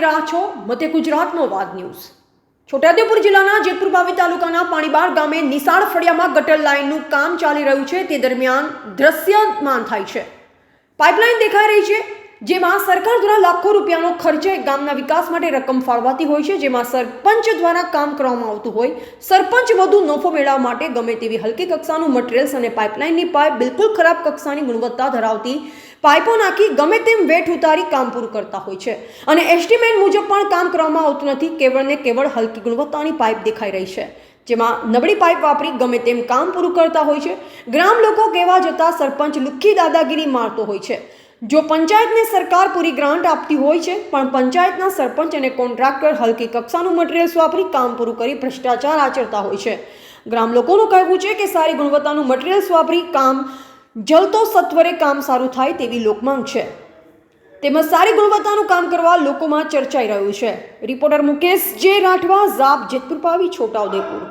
રહ્યા છો મધ્ય ગુજરાતનો વાદ ન્યૂઝ. છોટાઉદેપુર જિલ્લાના જેતપુર બાવી તાલુકાના પાણીબાર ગામે નિશાળ ફળિયામાં ગટર લાઇનનું કામ ચાલી રહ્યું છે. તે દરમિયાન દ્રશ્યમાન થાય છે. પાઇપલાઇન દેખાઈ રહી છે. જેમાં સરકાર દ્વારા લાખો રૂપિયાનો ખર્ચે ગામના વિકાસ માટે રકમ ફાળવાતી હોય છે, જેમાં સરપંચ દ્વારા કામ કરવામાં આવતું હોય. સરપંચ વધુ નફો મેળવવા માટે ગમે તેવી હલકી કક્ષાનું મટીરિયલ્સ અને પાઇપલાઇનની પાઇપ બિલકુલ ખરાબ કક્ષાની ગુણવત્તા ધરાવતી પાઇપો નાખી ગમે તેમ વેઠ ઉતારી કામ પૂરું કરતા હોય છે. અને એસ્ટિમેટ મુજબ પણ કામ કરવામાં આવતું નથી, કેવળ ને કેવળ હલકી ગુણવત્તાની પાઇપ દેખાઈ રહી છે. જેમાં નબળી પાઇપ વાપરી ગમે તેમ કામ પૂરું કરતા હોય છે. ગ્રામ લોકો કહેવા જતાં સરપંચ લુખ્ખી દાદાગીરી મારતો હોય છે. જો પંચાયતને સરકાર પૂરી ગ્રાન્ટ આપતી હોય છે, પણ પંચાયતના સરપંચ અને કોન્ટ્રાક્ટર હલકી કક્ષાનું મટીરિયલ્સ વાપરી કામ પૂરું કરી ભ્રષ્ટાચાર આચરતા હોય છે. ગ્રામ લોકોનું કહેવું છે કે સારી ગુણવત્તાનું મટીરિયલ્સ વાપરી કામ જલતો સત્વરે કામ સારું થાય તેવી લોકમાંગ છે. તેમજ સારી ગુણવત્તાનું કામ કરવા લોકોમાં ચર્ચાઈ રહ્યું છે. રિપોર્ટર મુકેશ જે રાઠવા ઝાબ જેતપુર, પાવી, છોટાઉદેપુર.